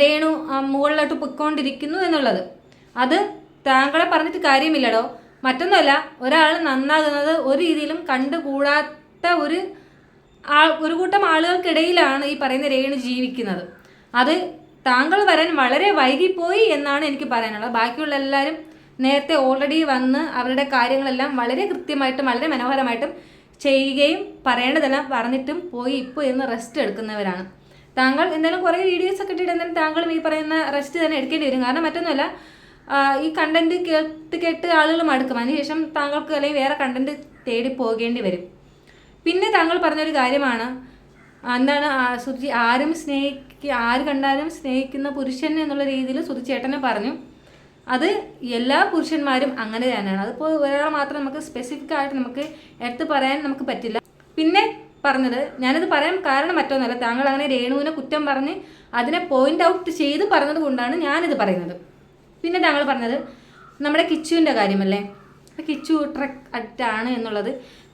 രേണു മുകളിലോട്ട് പൊയ്ക്കൊണ്ടിരിക്കുന്നു എന്നുള്ളത്. അത് താങ്കളെ പറഞ്ഞിട്ട് കാര്യമില്ലടോ. മറ്റൊന്നുമല്ല ഒരാൾ നന്നാകുന്നത് ഒരു രീതിയിലും കണ്ടുകൂടാത്ത ഒരു ആ ഒരു കൂട്ടം ആളുകൾക്കിടയിലാണ് ഈ പറയുന്ന രേണു ജീവിക്കുന്നത്. അത് താങ്കൾ വരാൻ വളരെ വൈകിപ്പോയി എന്നാണ് എനിക്ക് പറയാനുള്ളത്. ബാക്കിയുള്ള എല്ലാവരും നേരത്തെ ഓൾറെഡി വന്ന് അവരുടെ കാര്യങ്ങളെല്ലാം വളരെ കൃത്യമായിട്ടും വളരെ മനോഹരമായിട്ടും ചെയ്യുകയും പറയേണ്ടതെല്ലാം പറഞ്ഞിട്ടും പോയി ഇപ്പോൾ ഇരുന്ന് റെസ്റ്റ് എടുക്കുന്നവരാണ്. താങ്കൾ എന്തായാലും കുറേ വീഡിയോസ് ഒക്കെ ഇട്ടിട്ട് എന്തായാലും താങ്കളും ഈ പറയുന്ന റെസ്റ്റ് തന്നെ എടുക്കേണ്ടി വരും. കാരണം മറ്റൊന്നുമല്ല ഈ കണ്ടന്റ് കേട്ട് കേട്ട് ആളുകൾ മടുക്കും. അതിനുശേഷം താങ്കൾക്ക് അല്ലെങ്കിൽ വേറെ കണ്ടന്റ് തേടി പോകേണ്ടി വരും. പിന്നെ താങ്കൾ പറഞ്ഞൊരു കാര്യമാണ് എന്താണ് സുധി ആരും സ്നേഹിക്ക ആര് കണ്ടാലും സ്നേഹിക്കുന്ന പുരുഷൻ എന്നുള്ള രീതിയിൽ സുധി ചേട്ടനെ പറഞ്ഞു. അത് എല്ലാ പുരുഷന്മാരും അങ്ങനെ തന്നെയാണ്. അതിപ്പോൾ ഒരാളെ മാത്രം നമുക്ക് സ്പെസിഫിക് ആയിട്ട് നമുക്ക് എടുത്ത് പറയാൻ നമുക്ക് പറ്റില്ല. പിന്നെ പറഞ്ഞത് ഞാനത് പറയാൻ കാരണം മറ്റൊന്നുമല്ല താങ്കൾ അങ്ങനെ രേണുവിനെ കുറ്റം പറഞ്ഞ് അതിനെ പോയിന്റ് ഔട്ട് ചെയ്ത് പറഞ്ഞത് കൊണ്ടാണ് ഞാനിത് പറയുന്നത്. പിന്നെ താങ്കൾ പറഞ്ഞത് നമ്മുടെ കിച്ചുവിന്റെ കാര്യമല്ലേ? കിച്ചു ട്രക്ക് അഡിക്റ്റ് ആണ് എന്നുള്ളത്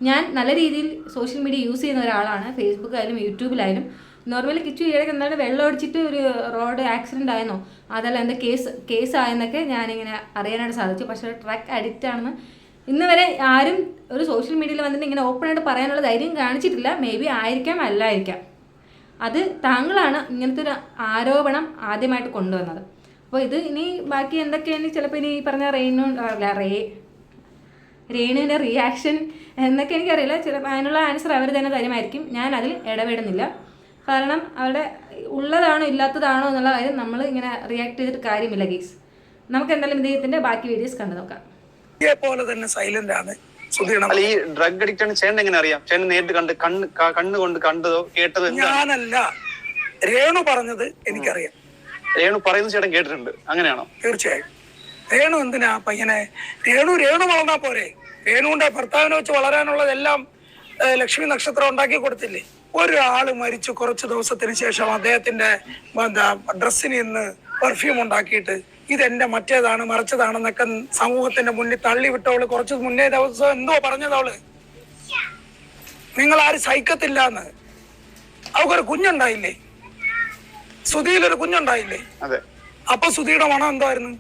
ഞാൻ നല്ല രീതിയിൽ സോഷ്യൽ മീഡിയ യൂസ് ചെയ്യുന്ന ഒരാളാണ്. ഫേസ്ബുക്കായാലും യൂട്യൂബിലായാലും നോർമലി കിച്ചു ഈയിടയ്ക്ക് എന്താണ് വെള്ളം അടിച്ചിട്ട് ഒരു റോഡ് ആക്സിഡന്റ് ആയെന്നോ അതല്ല എന്താ കേസ് കേസ് ആയെന്നൊക്കെ ഞാനിങ്ങനെ അറിയാനായിട്ട് സാധിച്ചു. പക്ഷേ ട്രക്ക് അഡിക്റ്റ് ആണെന്ന് ഇന്ന് വരെ ആരും ഒരു സോഷ്യൽ മീഡിയയിൽ വന്നിട്ട് ഇങ്ങനെ ഓപ്പണായിട്ട് പറയാനുള്ള ധൈര്യം കാണിച്ചിട്ടില്ല. മേ ബി ആയിരിക്കാം അല്ലായിരിക്കാം. അത് താങ്കളാണ് ഇങ്ങനത്തെ ഒരു ആരോപണം ആദ്യമായിട്ട് കൊണ്ടുവന്നത്. അപ്പോൾ ഇത് ഇനി ബാക്കി എന്തൊക്കെയാണ് ചിലപ്പോൾ ഇനി പറഞ്ഞ റെയിനു അല്ല റേ രേണുവിന്റെ റിയാക്ഷൻ എന്നൊക്കെ എനിക്കറിയില്ല. ചിലപ്പോൾ അതിനുള്ള ആൻസർ അവർ തന്നെ തരുമായിരിക്കും. ഞാൻ അതിൽ ഇടപെടുന്നില്ല. കാരണം അവിടെ ഉള്ളതാണോ ഇല്ലാത്തതാണോ എന്നുള്ള കാര്യം നമ്മൾ ഇങ്ങനെ റിയാക്ട് ചെയ്തിട്ട് കാര്യമില്ല ഗീസ്. നമുക്ക് എന്തായാലും ഇദ്ദേഹത്തിന്റെ ബാക്കി വീഡിയോസ് കണ്ടു നോക്കാം. പോലെ തന്നെ സൈലന്റ് ആണ്. ഈ ഡ്രഗ് അഡിക്റ്റ് ആണ് ചേട്ടൻ എങ്ങനെ അറിയാം? ചേട്ടൻ നേരിട്ട് കണ്ട് കണ്ണ് കണ്ണുകൊണ്ട് കണ്ടതോ കേട്ടതോ ഞാനല്ല. രേണു പറഞ്ഞത് എനിക്കറിയാം. രേണു പറയുന്നത് ചേട്ടൻ കേട്ടിട്ടുണ്ട്. അങ്ങനെയാണോ? തീർച്ചയായും. രേണു എന്തിനാ പയ്യനെ രേണു രേണു വളർന്നാ പോരെ? രേണുവിന്റെ ഭർത്താവിനെ വെച്ച് വളരാനുള്ളതെല്ലാം ലക്ഷ്മി നക്ഷത്രം ഉണ്ടാക്കി കൊടുത്തില്ലേ? ഒരാൾ മരിച്ചു കുറച്ച് ദിവസത്തിന് ശേഷം അദ്ദേഹത്തിന്റെ എന്താ ഡ്രസ്സിന് ഇന്ന് പെർഫ്യൂം ഉണ്ടാക്കിയിട്ട് ഇതെന്റെ മറ്റേതാണ് മറിച്ചതാണെന്നൊക്കെ സമൂഹത്തിന്റെ മുന്നിൽ തള്ളിവിട്ടവൾ കുറച്ച് മുന്നേ ദിവസം എന്തോ പറഞ്ഞതവൾ. നിങ്ങൾ ആരും സഹിക്കത്തില്ല എന്ന് അവക്കൊരു കുഞ്ഞുണ്ടായില്ലേ? സുധിയിലൊരു കുഞ്ഞുണ്ടായില്ലേ? അപ്പൊ സുധിയുടെ മണം എന്തായിരുന്നു?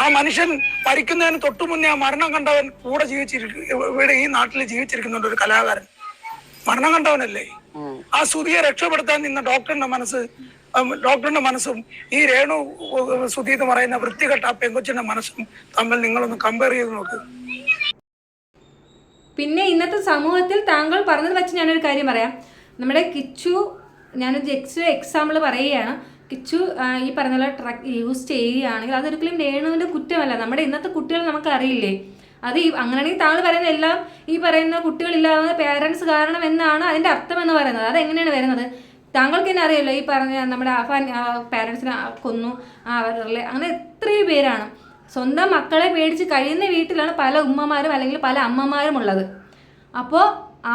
ആ മനുഷ്യൻ മരിക്കുന്നതിന് തൊട്ടു മുന്നേ ആ മരണം കണ്ടവൻ കൂടെ ജീവിച്ചിരിക്കും ഇവിടെ ഈ നാട്ടിൽ ജീവിച്ചിരിക്കുന്നുണ്ട് ഒരു കലാകാരൻ. മരണം കണ്ടവനല്ലേ? ആ സുധിയെ രക്ഷപ്പെടുത്താൻ നിന്ന ഡോക്ടറിന്റെ മനസ്സ് ഡോക്ടറിന്റെ മനസ്സും ഈ രേണു സുധി എന്ന് പറയുന്ന വൃത്തികെട്ട ആ പെങ്കൊച്ചിന്റെ മനസ്സും തമ്മിൽ നിങ്ങളൊന്ന് കമ്പയർ ചെയ്ത് നോക്ക്. പിന്നെ ഇന്നത്തെ സമൂഹത്തിൽ താങ്കൾ പറഞ്ഞത് വെച്ച് ഞാനൊരു കാര്യം പറയാം. നമ്മുടെ കിച്ചു ഞാനൊരു എക്സ് എക്സാമ്പിൾ പറയുകയാണ്. കിച്ചു ഈ പറഞ്ഞ പോലെ ട്രക്ക് യൂസ് ചെയ്യുകയാണെങ്കിൽ അതൊരിക്കലും രേണുവിന്റെ കുറ്റമല്ല. നമ്മുടെ ഇന്നത്തെ കുട്ടികൾ നമുക്ക് അറിയില്ലേ അത് ഈ അങ്ങനെയാണെങ്കിൽ താങ്കൾ പറയുന്ന എല്ലാം ഈ പറയുന്ന കുട്ടികളില്ലാതെ പേരൻസ് കാരണം എന്നാണ് അതിന്റെ അർത്ഥം എന്ന് പറയുന്നത്. അതെങ്ങനെയാണ് വരുന്നത്? താങ്കൾക്ക് തന്നെ അറിയാലോ ഈ പറഞ്ഞ നമ്മുടെ അഫാൻ പാരൻസിനെ കൊന്നു ആ അവരുടെ അങ്ങനെ എത്രയോ പേരാണ്. സ്വന്തം മക്കളെ പേടിച്ച് കഴിയുന്ന വീട്ടിലാണ് പല ഉമ്മമാരും അല്ലെങ്കിൽ പല അമ്മമാരും ഉള്ളത്. അപ്പോൾ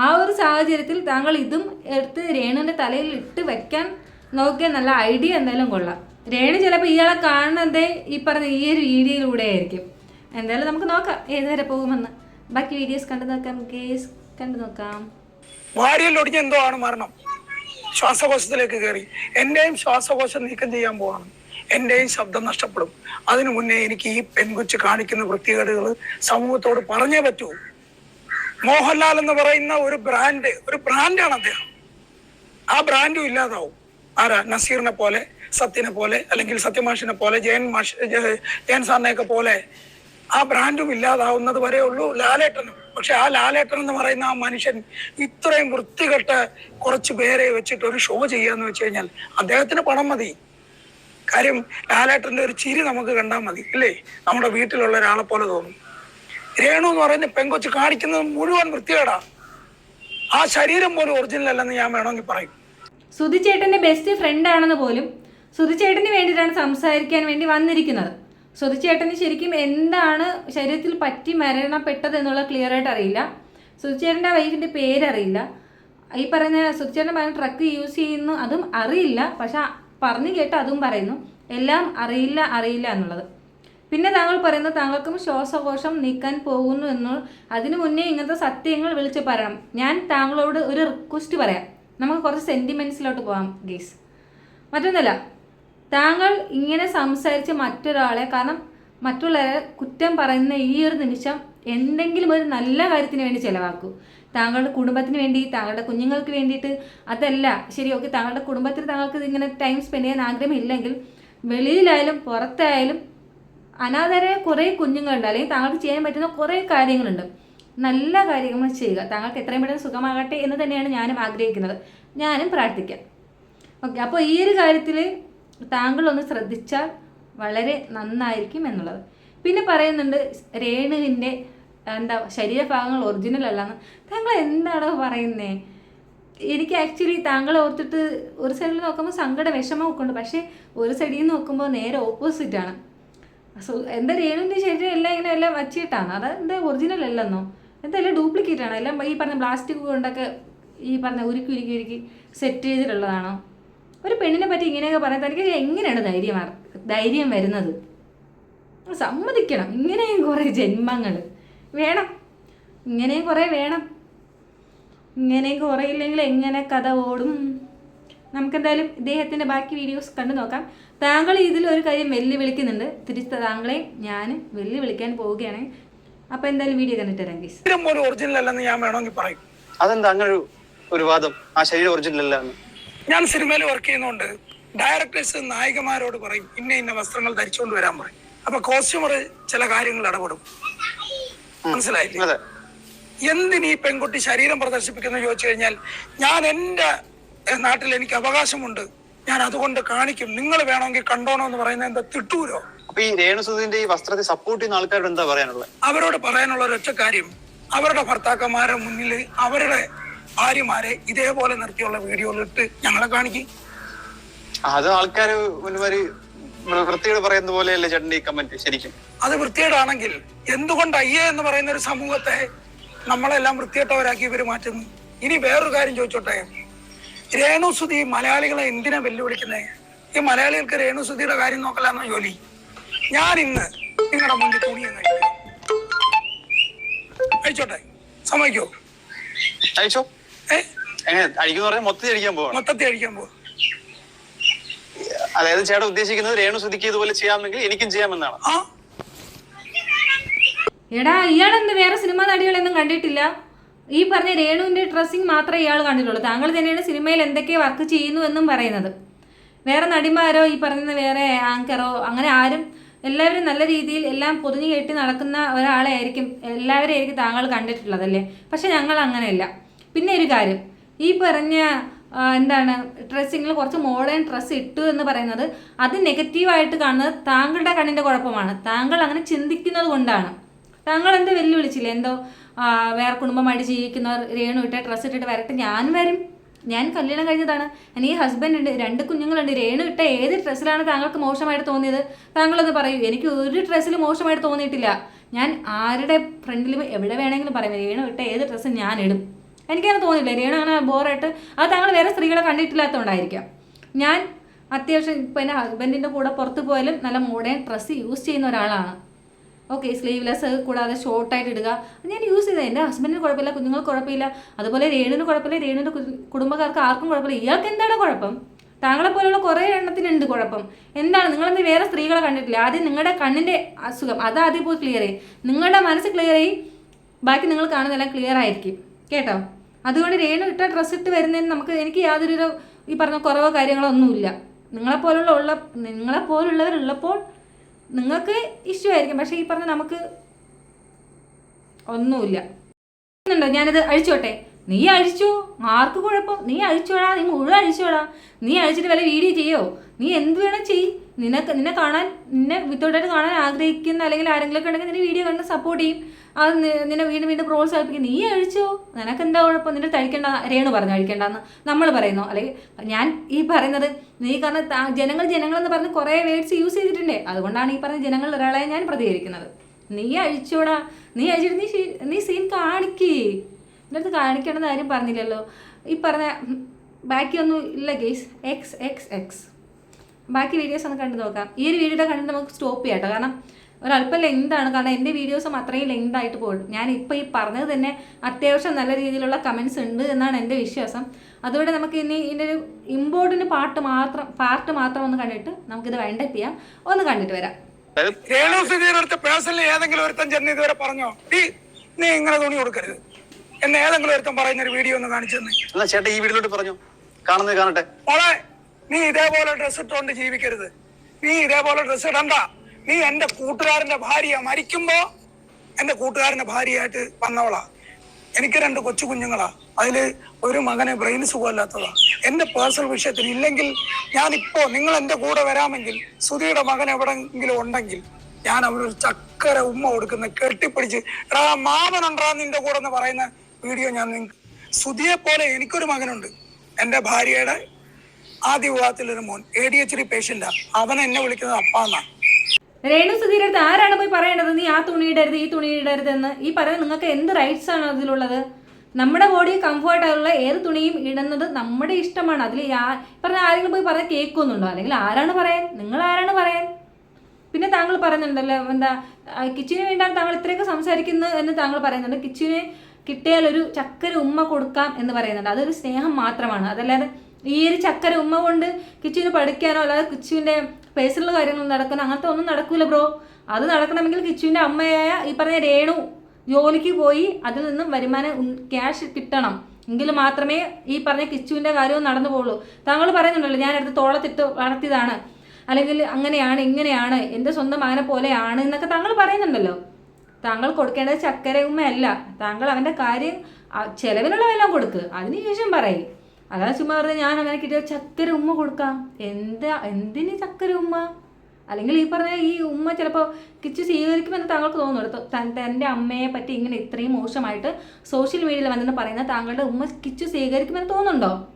ആ ഒരു സാഹചര്യത്തിൽ താങ്കൾ ഇതും എടുത്ത് രേണുവിന്റെ തലയിൽ ഇട്ട് വെക്കാൻ നോക്കിയാൽ നല്ല ഐഡിയ എന്തായാലും കൊള്ളാം. രേണു ചിലപ്പോൾ ഇയാളെ കാണുന്നത് ഈ പറഞ്ഞ ഈ ഒരു വീഡിയോയിലൂടെ ആയിരിക്കും. എന്തായാലും നമുക്ക് നോക്കാം ഏതുവരെ പോകുമെന്ന്. ബാക്കി വീഡിയോസ് കണ്ടു നോക്കാം കേസ് കണ്ടു നോക്കാം. വാരിയിൽ ഒടിഞ്ഞ എന്തോ ആണ് മരണം. ശ്വാസകോശത്തിലേക്ക് കയറി എന്റെയും ശ്വാസകോശം നീക്കം ചെയ്യാൻ പോവാണ്. എന്റെയും ശബ്ദം നഷ്ടപ്പെടും. അതിനു മുന്നേ എനിക്ക് ഈ പെൺകുച്ച് കാണിക്കുന്ന വൃത്തികേടുകൾ സമൂഹത്തോട് പറഞ്ഞേ പറ്റൂ. മോഹൻലാൽ എന്ന് പറയുന്ന ഒരു ബ്രാൻഡ് ഒരു ബ്രാൻഡാണ് അദ്ദേഹം. ആ ബ്രാൻഡും ഇല്ലാതാവും. ആരാ? നസീറിനെ പോലെ സത്യനെ പോലെ അല്ലെങ്കിൽ സത്യമാഷിനെ പോലെ ജയൻ മാഷ് ജയ- ജയൻ സാറിനെയൊക്കെ പോലെ ആ ബ്രാൻഡും ഇല്ലാതാവുന്നത് വരെ ഉള്ളൂ ലാലേട്ടനും. പക്ഷെ ആ ലാലേട്ടൻ എന്ന് പറയുന്ന ആ മനുഷ്യൻ ഇത്രയും വൃത്തികെട്ട കുറച്ച് പേരെ വെച്ചിട്ട് ഒരു ഷോ ചെയ്യാന്ന് വെച്ച് കഴിഞ്ഞാൽ അദ്ദേഹത്തിന് പണം മതി. കാര്യം ലാലേട്ടന്റെ ഒരു ചിരി നമുക്ക് കണ്ടാൽ മതി അല്ലേ? നമ്മുടെ വീട്ടിലുള്ള ഒരാളെ പോലെ തോന്നും. രേണു എന്ന് പറയുന്ന പെങ്കൊച്ച് കാണിക്കുന്നത് മുഴുവൻ വൃത്തികേടാ. ആ ശരീരം പോലും ഒറിജിനൽ അല്ലെന്ന് ഞാൻ വേണമെങ്കിൽ പറയും. സുധിച്ചേട്ടന്റെ ബെസ്റ്റ് ഫ്രണ്ട് ആണെന്ന് പോലും സുധിച്ചേട്ടന് വേണ്ടിയിട്ടാണ് സംസാരിക്കാൻ വേണ്ടി വന്നിരിക്കുന്നത്. സുധിച്ചേട്ടന് ശരിക്കും എന്താണ് ശരീരത്തിൽ പറ്റി മരണപ്പെട്ടത് എന്നുള്ളത് ക്ലിയർ ആയിട്ട് അറിയില്ല. സുധിച്ചേട്ടന്റെ വൈഫിന്റെ പേരറിയില്ല ഈ പറയുന്ന സുധിച്ചേട്ടൻ പറയുന്ന ട്രക്ക് യൂസ് ചെയ്യുന്നു അതും അറിയില്ല. പക്ഷെ പറഞ്ഞു കേട്ട് അതും പറയുന്നു. എല്ലാം അറിയില്ല അറിയില്ല എന്നുള്ളത്. പിന്നെ താങ്കൾ പറയുന്നത് താങ്കൾക്കും ശ്വാസകോശം നീക്കാൻ പോകുന്നു എന്ന്. അതിനു മുന്നേ ഇങ്ങനത്തെ സത്യങ്ങൾ വിളിച്ച് പറയണം. ഞാൻ താങ്കളോട് ഒരു റിക്വസ്റ്റ് പറയാം. നമുക്ക് കുറച്ച് സെന്റിമെന്റ്സിലോട്ട് പോകാം ഗീസ് മറ്റൊന്നല്ല താങ്കൾ ഇങ്ങനെ സംസാരിച്ച് മറ്റൊരാളെ കാരണം മറ്റുള്ളവരെ കുറ്റം പറയുന്ന ഈ ഒരു നിമിഷം എന്തെങ്കിലും ഒരു നല്ല കാര്യത്തിന് വേണ്ടി ചിലവാക്കൂ. താങ്കളുടെ കുടുംബത്തിന് വേണ്ടി താങ്കളുടെ കുഞ്ഞുങ്ങൾക്ക് വേണ്ടിയിട്ട് അതല്ല. ശരി ഓക്കെ താങ്കളുടെ കുടുംബത്തിൽ താങ്കൾക്ക് ഇങ്ങനെ ടൈം സ്പെൻഡ് ചെയ്യാൻ ആഗ്രഹമില്ലെങ്കിൽ വെളിയിലായാലും പുറത്തായാലും അനാഥരായ കുറേ കുഞ്ഞുങ്ങളുണ്ട്. അല്ലെങ്കിൽ താങ്കൾക്ക് ചെയ്യാൻ പറ്റുന്ന കുറേ കാര്യങ്ങളുണ്ട്. നല്ല കാര്യങ്ങൾ ചെയ്യുക. താങ്കൾക്ക് എത്രയും പെട്ടെന്ന് സുഖമാകട്ടെ എന്ന് തന്നെയാണ് ഞാനും ആഗ്രഹിക്കുന്നത്. ഞാനും പ്രാർത്ഥിക്കാം. ഓക്കെ അപ്പോൾ ഈ ഒരു കാര്യത്തിൽ താങ്കൾ ഒന്ന് ശ്രദ്ധിച്ചാൽ വളരെ നന്നായിരിക്കും എന്നുള്ളത്. പിന്നെ പറയുന്നുണ്ട് രേണുവിന്റെ എന്താ ശരീരഭാഗങ്ങൾ ഒറിജിനൽ അല്ലാന്ന്. താങ്കൾ എന്താണോ പറയുന്നേ? എനിക്ക് ആക്ച്വലി താങ്കളെ ഓർത്തിട്ട് ഒരു സൈഡിൽ നോക്കുമ്പോൾ സങ്കട വിഷമമൊക്കെ ഉണ്ട്. പക്ഷേ ഒരു സൈഡിൽ നോക്കുമ്പോൾ നേരെ ഓപ്പോസിറ്റാണ് സോ എന്താ രേണുവിന്റെ ശരീരം എല്ലാം ഇങ്ങനെ എല്ലാം വച്ചിട്ടാണ്? അത് എന്താ ഒറിജിനൽ അല്ലെന്നോ? എന്തായാലും ഡ്യൂപ്ലിക്കേറ്റ് ആണ്. എല്ലാം ഈ പറഞ്ഞ പ്ലാസ്റ്റിക് കൊണ്ടൊക്കെ ഈ പറഞ്ഞ ഉരുക്കി ഉരുക്കി ഉരുക്കി സെറ്റ് ചെയ്തിട്ടുള്ളതാണോ? ഒരു പെണ്ണിനെ പറ്റി ഇങ്ങനെയൊക്കെ പറയാൻ തനിക്ക് എങ്ങനെയാണ് ധൈര്യം ധൈര്യം വരുന്നത്? സമ്മതിക്കണം. ഇങ്ങനെയും കുറേ ജന്മങ്ങൾ വേണം. ഇങ്ങനെയും കുറേ വേണം. ഇങ്ങനെയും കുറേ ഇല്ലെങ്കിൽ എങ്ങനെ കഥ ഓടും? നമുക്കെന്തായാലും ഇദ്ദേഹത്തിന്റെ ബാക്കി വീഡിയോസ് കണ്ടു നോക്കാം. താങ്കൾ ഇതിൽ ഒരു കാര്യം വെല്ലുവിളിക്കുന്നുണ്ട്. തിരിച്ച് താങ്കളെ ഞാൻ വെല്ലുവിളിക്കാൻ പോവുകയാണ്. അപ്പോൾ എന്തായാലും വീഡിയോ കണ്ടിട്ട് തരാം ഗീസ് ശരീരം പോലും ഒറിജിനൽ അല്ലെന്ന് ഞാൻ വേണമെങ്കിൽ പറയും. അതെന്താ അങ്ങനെ ഒരു ഒരു വാദം? ആ ശരീരം ഒറിജിനൽ അല്ല എന്ന്. ഞാൻ സിനിമയിൽ വർക്ക് ചെയ്യുന്നതുകൊണ്ട് ഡയറക്ടേഴ്സ് നായികമാരോട് പറയും ഇന്ന ഇന്ന വസ്ത്രങ്ങൾ ധരിച്ചുകൊണ്ട് വരാൻ പറയും. അപ്പൊ കോസ്റ്റ്യൂമർ ചില കാര്യങ്ങൾ ഇടപെടും. മനസ്സിലായില്ലേ? അതെ. എന്തിന് ഈ പെൺകുട്ടി ശരീരം പ്രദർശിപ്പിക്കുന്നു ചോദിച്ചു കഴിഞ്ഞാൽ ഞാൻ എന്റെ നാട്ടിൽ എനിക്ക് അവകാശമുണ്ട് ഞാൻ അതുകൊണ്ട് കാണിക്കും. നിങ്ങൾ വേണമെങ്കിൽ കണ്ടോണോ എന്ന് പറയുന്നത് എന്താ തിട്ടൂരോ? അപ്പൊ ഈ രേണുസുതിന്റെ ഈ വസ്ത്രത്തെ സപ്പോർട്ട് ചെയ്യുന്ന ആൾക്കാരോട് എന്താ പറയാനുള്ളത്? അവരോട് പറയാനുള്ള ഒരൊറ്റ കാര്യം. അവരുടെ ഭർത്താക്കന്മാരുടെ മുന്നിൽ അവരുടെ ഭാര്യമാരെ ഇതേപോലെ നിർത്തിയുള്ള ഇട്ട് ഞങ്ങളെ കാണിക്കും. അത് ആൾക്കാര് വൃത്തിയോട് പറയുന്ന പോലെയല്ലേ ചേട്ടന്റെ ഈ കമന്റ് ശരിക്കും. അത് വൃത്തികേടാണെങ്കിൽ എന്തുകൊണ്ട് അയ്യേ എന്ന് പറയുന്ന ഒരു സമൂഹത്തെ നമ്മളെല്ലാം വൃത്തികെട്ടവരാക്കി ഇവർ മാറ്റുന്നു? ഇനി വേറൊരു കാര്യം ചോദിച്ചോട്ടെ? രേണുസുതി മലയാളികളെ എന്തിനാ വെല്ലുവിളിക്കുന്നത് ഈ മലയാളികൾക്ക് രേണുസുതിയുടെ കാര്യം നോക്കലാന്നോ ജോലി? ഞാൻ ഇന്ന് നിങ്ങളുടെ മുന്നിൽ തുണി അയച്ചോട്ടെ സമ്മതിക്കോ? അയച്ചോ മൊത്തത്തിൽ അടിക്കാൻ പോവാണ്. മൊത്തത്തിൽ അഴിക്കാൻ പോകും അതായത് ചേട്ടൻ ഉദ്ദേശിക്കുന്നത് രേണുസുതിക്ക് ഇതുപോലെ ചെയ്യാമെങ്കിൽ എനിക്കും ചെയ്യാമെന്നാണ്. എടാ ഇയാളെന്ത് വേറെ സിനിമാ നടികളൊന്നും കണ്ടിട്ടില്ല? ഈ പറഞ്ഞ രേണുവിന്റെ ഡ്രസ്സിങ് മാത്രമേ ഇയാൾ കണ്ടിട്ടുള്ളൂ. താങ്കൾ തന്നെയാണ് സിനിമയിൽ എന്തൊക്കെ വർക്ക് ചെയ്യുന്നു എന്നും പറയുന്നത്. വേറെ നടിമാരോ ഈ പറയുന്ന വേറെ ആങ്കറോ അങ്ങനെ ആരും എല്ലാവരും നല്ല രീതിയിൽ എല്ലാം പൊതിഞ്ഞു കെട്ടി നടക്കുന്ന ഒരാളെ ആയിരിക്കും എല്ലാവരെയും ആയിരിക്കും താങ്കൾ കണ്ടിട്ടുള്ളതല്ലേ പക്ഷെ ഞങ്ങൾ അങ്ങനെയല്ല. പിന്നെ ഒരു കാര്യം. ഈ പറഞ്ഞ എന്താണ് ഡ്രസ്സിങ്ങിൽ കുറച്ച് മോഡേൺ ഡ്രസ്സ് ഇട്ടു എന്ന് പറയുന്നത് അത് നെഗറ്റീവായിട്ട് കാണുന്നത് താങ്കളുടെ കണ്ണിന്റെ കുഴപ്പമാണ്. താങ്കൾ അങ്ങനെ ചിന്തിക്കുന്നത് കൊണ്ടാണ്. താങ്കൾ എന്ത് വെല്ലുവിളിച്ചില്ലേ? എന്തോ വേറെ കുടുംബമായിട്ട് ജീവിക്കുന്നവർ രേണു ഇട്ട് ഡ്രസ്സ് ഇട്ടിട്ട് വരട്ടെ. ഞാൻ വരും. ഞാൻ കല്യാണം കഴിഞ്ഞതാണ്. എനിക്ക് ഹസ്ബൻഡ് ഉണ്ട് രണ്ട് കുഞ്ഞുങ്ങളുണ്ട്. രേണു ഇട്ട ഏത് ഡ്രസ്സിലാണ് താങ്കൾക്ക് മോശമായിട്ട് തോന്നിയത്? താങ്കളൊന്ന് പറയൂ. എനിക്ക് ഒരു ഡ്രസ്സിൽ മോശമായിട്ട് തോന്നിയിട്ടില്ല. ഞാൻ ആരുടെ ഫ്രണ്ടിലും എവിടെ വേണമെങ്കിലും പറയാം. രേണു ഇട്ട ഏത് ഡ്രസ്സും ഞാൻ ഇടും. എനിക്കങ്ങനെ തോന്നിയില്ല രേണു അങ്ങനെ ബോറായിട്ട് അത് താങ്കൾ വേറെ സ്ത്രീകളെ കണ്ടിട്ടില്ലാത്തതുകൊണ്ടായിരിക്കാം ഞാൻ അത്യാവശ്യം ഇപ്പം എന്റെ ഹസ്ബൻഡിന്റെ കൂടെ പുറത്ത് പോയാലും നല്ല മോഡേൺ ഡ്രസ്സ് യൂസ് ചെയ്യുന്ന ഒരാളാണ്. ഓക്കെ സ്ലീവ്ലെസ് കൂടാതെ ഷോർട്ടായിട്ട് ഇടുക. ഞാൻ യൂസ് ചെയ്തത്. എന്റെ ഹസ്ബൻഡിന് കുഴപ്പമില്ല കുഞ്ഞുങ്ങൾക്ക് കുഴപ്പമില്ല. അതുപോലെ രേണുവിന് കുഴപ്പമില്ല. രേണുവിന്റെ കുടുംബക്കാർക്ക് ആർക്കും കുഴപ്പമില്ല. ഇയാൾക്ക് എന്താണ് കുഴപ്പം? താങ്കളെ പോലെയുള്ള കുറേ എണ്ണത്തിനുണ്ട് കുഴപ്പം. എന്താണ്? നിങ്ങളെന്ത് വേറെ സ്ത്രീകളെ കണ്ടിട്ടില്ല? ആദ്യം നിങ്ങളുടെ കണ്ണിന്റെ അസുഖം. അത് ആദ്യം പോയി ക്ലിയർ ചെയ്യും. നിങ്ങളുടെ മനസ്സ് ക്ലിയർ ചെയ്യും. ബാക്കി നിങ്ങൾ കാണുന്നതെല്ലാം ക്ലിയർ ആയിരിക്കും. കേട്ടോ? അതുകൊണ്ട് രേണു ഇട്ട ഡ്രസ്സ് ഇട്ട് വരുന്നതിന് നമുക്ക് എനിക്ക് യാതൊരു ഈ പറഞ്ഞ കുറവോ കാര്യങ്ങളോ ഒന്നുമില്ല. നിങ്ങളെപ്പോലുള്ള ഉള്ള നിങ്ങളെപ്പോലുള്ളവരുള്ളപ്പോൾ നിങ്ങൾക്ക് ഇഷ്യൂ ആയിരിക്കും പക്ഷേ ഈ പറഞ്ഞ നമുക്ക് ഒന്നുമില്ല. ണ്ടോ ഞാനിത് അഴിച്ചോട്ടെ. നീ അഴിച്ചു. ആർക്ക് കുഴപ്പം? നീ അഴിച്ചോടാ നീ മുഴുവൻ അഴിച്ചോടാ നീ അഴിച്ചിട്ട് വല്ല വീഡിയോ ചെയ്യോ? നീ എന്ത് വേണം ചെയ്. നിനക്ക് നിന്നെ കാണാൻ നിന്നെ വിത്തൗട്ടായിട്ട് കാണാൻ ആഗ്രഹിക്കുന്ന അല്ലെങ്കിൽ ആരെങ്കിലുമൊക്കെ ഉണ്ടെങ്കിൽ നിന്നെ വീഡിയോ കണ്ട് സപ്പോർട്ട് ചെയ്യും. അത് നിന്നെ വീണ്ടും വീണ്ടും പ്രോത്സാഹിപ്പിക്കും. നീ അഴിച്ചോ? നിനക്ക് എന്താ കുഴപ്പം? നിന്നെ കഴിക്കേണ്ട രേണു പറഞ്ഞു കഴിക്കേണ്ടെന്ന് നമ്മൾ പറയുന്നു. അല്ലെങ്കിൽ ഞാൻ ഈ പറയുന്നത് നീ കാരണം ജനങ്ങൾ ജനങ്ങളെന്ന് പറഞ്ഞ് കുറേ വേർഡ്സ് യൂസ് ചെയ്തിട്ടുണ്ട്. അതുകൊണ്ടാണ് ഈ പറഞ്ഞ ജനങ്ങൾ ഒരാളെ ഞാൻ പ്രതികരിക്കുന്നത്. നീ അഴിച്ചോടാ. നീ അഴിച്ചിട്ട് നീ നീ സീൻ കാണിക്കേ. എന്റെ അടുത്ത് കാണിക്കേണ്ടെന്ന് ആരും പറഞ്ഞില്ലല്ലോ. ഈ പറഞ്ഞ ബാക്കിയൊന്നും ഇല്ല ഗെയ്സ് എക്സ് എക്സ് എക്സ് ബാക്കി വീഡിയോസ് ഒന്ന് കണ്ടു നോക്കാം. ഈ ഒരു വീഡിയോ കണ്ടിട്ട് നമുക്ക് സ്റ്റോപ്പ് ചെയ്യാം കേട്ടോ കാരണം ഒരല്പം ലെങ്താണ് കാരണം എന്റെ വീഡിയോസും അത്രയും ലെങ്ത് ആയിട്ട് പോകും ഞാൻ ഇപ്പോൾ ഈ പറഞ്ഞത് തന്നെ അത്യാവശ്യം നല്ല രീതിയിലുള്ള കമൻസ് ഉണ്ട് എന്നാണ് എന്റെ വിശ്വാസം. അതുകൊണ്ട് നമുക്ക് ഇനി ഇതിന്റെ ഒരു ഇമ്പോർട്ടന്റ് പാട്ട് മാത്രം പാർട്ട് മാത്രം ഒന്ന് കണ്ടിട്ട് നമുക്കിത് വൈൻഡപ്പ് ചെയ്യാം. ഒന്ന് കണ്ടിട്ട് വരാം. രേണു പേഴ്സണലി ഏതെങ്കിലും ഒരുത്തൻ ചെന്ന് ഇതുവരെ പറഞ്ഞോ? നീ നീ ഇങ്ങനെ തുണി കൊടുക്കരുത് എന്ന് ഏതെങ്കിലും ഒരുത്തൻ പറയുന്ന ഒരു വീഡിയോ ഒന്ന് കാണിച്ചു തന്നെ. ചേട്ടാ ഈ വീഡിയോട്ട് പറഞ്ഞു. കാണുന്നത് കാണട്ടെ. മോളെ നീ ഇതേപോലെ ഡ്രസ് ഇട്ടുകൊണ്ട് ജീവിക്കരുത്. നീ ഇതേപോലെ ഡ്രസ് ഇടണ്ട. നീ എന്റെ കൂട്ടുകാരന്റെ ഭാര്യ മരിക്കുമ്പോ എന്റെ കൂട്ടുകാരന്റെ ഭാര്യയായിട്ട് വന്നവളാ. എനിക്ക് രണ്ട് കൊച്ചു കുഞ്ഞുങ്ങളാ. അതിൽ ഒരു മകനെ ബ്രെയിൻ സുഖമില്ലാത്തതാ. എന്റെ പേഴ്സണൽ വിഷയത്തിൽ ഇല്ലെങ്കിൽ ഞാൻ ഇപ്പോ നിങ്ങൾ എന്റെ കൂടെ വരാമെങ്കിൽ സുധിയുടെ മകൻ എവിടെങ്കിലും ഉണ്ടെങ്കിൽ ഞാൻ അവനൊരു ചക്കര ഉമ്മ കൊടുക്കുന്ന കെട്ടിപ്പിടിച്ച് എടാ മാമനുണ്ടാ നിന്റെ കൂടെ എന്ന് പറയുന്ന വീഡിയോ ഞാൻ നിങ്ങൾക്ക് സുധിയെ പോലെ എനിക്കൊരു മകനുണ്ട്. എന്റെ ഭാര്യയുടെ ആദ്യ വിവാഹത്തിലൊരു മോൻ A D H D patient അവൻ എന്നെ വിളിക്കുന്നത് അപ്പാന്നാ രേണു സുധീരൻ ആരാണ് പോയി പറയേണ്ടത്? നീ ആ തുണി ഇടരുത് ഈ തുണി ഇടരുത് എന്ന് ഈ പറയുന്നത് നിങ്ങൾക്ക് എന്ത് റൈറ്റ്സ് ആണ് അതിലുള്ളത്? നമ്മുടെ ബോഡി കംഫർട്ട് ആയുള്ള ഏത് തുണിയും ഇടുന്നത് നമ്മുടെ ഇഷ്ടമാണ്. അതിൽ പറഞ്ഞ ആരെങ്കിലും പോയി പറയാൻ കേൾക്കുന്നുണ്ടോ? അല്ലെങ്കിൽ ആരാണ് പറയാൻ? നിങ്ങൾ ആരാണ് പറയാൻ? പിന്നെ താങ്കൾ പറയുന്നുണ്ടല്ലോ എന്താ കിച്ചിന് വേണ്ടിയാണ് താങ്കൾ ഇത്രയൊക്കെ സംസാരിക്കുന്നത് എന്ന് താങ്കൾ പറയുന്നുണ്ട്. കിച്ചിന് കിട്ടിയാൽ ഒരു ചക്കര ഉമ്മ കൊടുക്കാം എന്ന് പറയുന്നുണ്ട്. അതൊരു സ്നേഹം മാത്രമാണ്. അതല്ലാതെ ഈ ഒരു ചക്കര ഉമ്മ കൊണ്ട് കിച്ചുവിന് പഠിക്കാനോ അല്ലാതെ കിച്ചുവിന്റെ പേഴ്സണൽ കാര്യങ്ങൾ നടക്കാനോ അങ്ങനത്തെ ഒന്നും നടക്കൂല ബ്രോ. അത് നടക്കണമെങ്കിൽ കിച്ചുവിന്റെ അമ്മയായ ഈ പറഞ്ഞ രേണു ജോലിക്ക് പോയി അതിൽ നിന്നും വരുമാനം ക്യാഷ് കിട്ടണം. എങ്കിൽ മാത്രമേ ഈ പറഞ്ഞ കിച്ചുവിന്റെ കാര്യവും നടന്നു പോകുള്ളൂ താങ്കൾ പറയുന്നുണ്ടല്ലോ ഞാൻ എടുത്ത് തോളത്തിട്ട് വളർത്തിയതാണ്. അല്ലെങ്കിൽ അങ്ങനെയാണ് ഇങ്ങനെയാണ് എന്റെ സ്വന്തം മകനെ പോലെയാണ് എന്നൊക്കെ താങ്കൾ പറയുന്നുണ്ടല്ലോ. താങ്കൾ കൊടുക്കേണ്ടത് ചക്കര ഉമ്മയല്ല. താങ്കൾ അവന്റെ കാര്യം കൊടുക്ക്. കൊടുക്കുക അതിനുശേഷം പറയും. അതാണ് ചുമ്മാ പറഞ്ഞത് ഞാൻ അങ്ങനെ കിട്ടിയ ചക്കര ഉമ്മ കൊടുക്കാം. എന്താ എന്തിന് ചക്കര ഉമ്മ? അല്ലെങ്കിൽ ഈ പറഞ്ഞ ഈ ഉമ്മ ചിലപ്പോൾ കിച്ചു സ്വീകരിക്കുമെന്ന് താങ്കൾക്ക് തോന്നുന്നു. തന്റെ അമ്മയെ പറ്റി ഇങ്ങനെ ഇത്രയും മോശമായിട്ട് സോഷ്യൽ മീഡിയയിൽ വന്നെന്ന് പറയുന്ന താങ്കളുടെ ഉമ്മ കിച്ചു സ്വീകരിക്കുമെന്ന് തോന്നുന്നുണ്ടോ?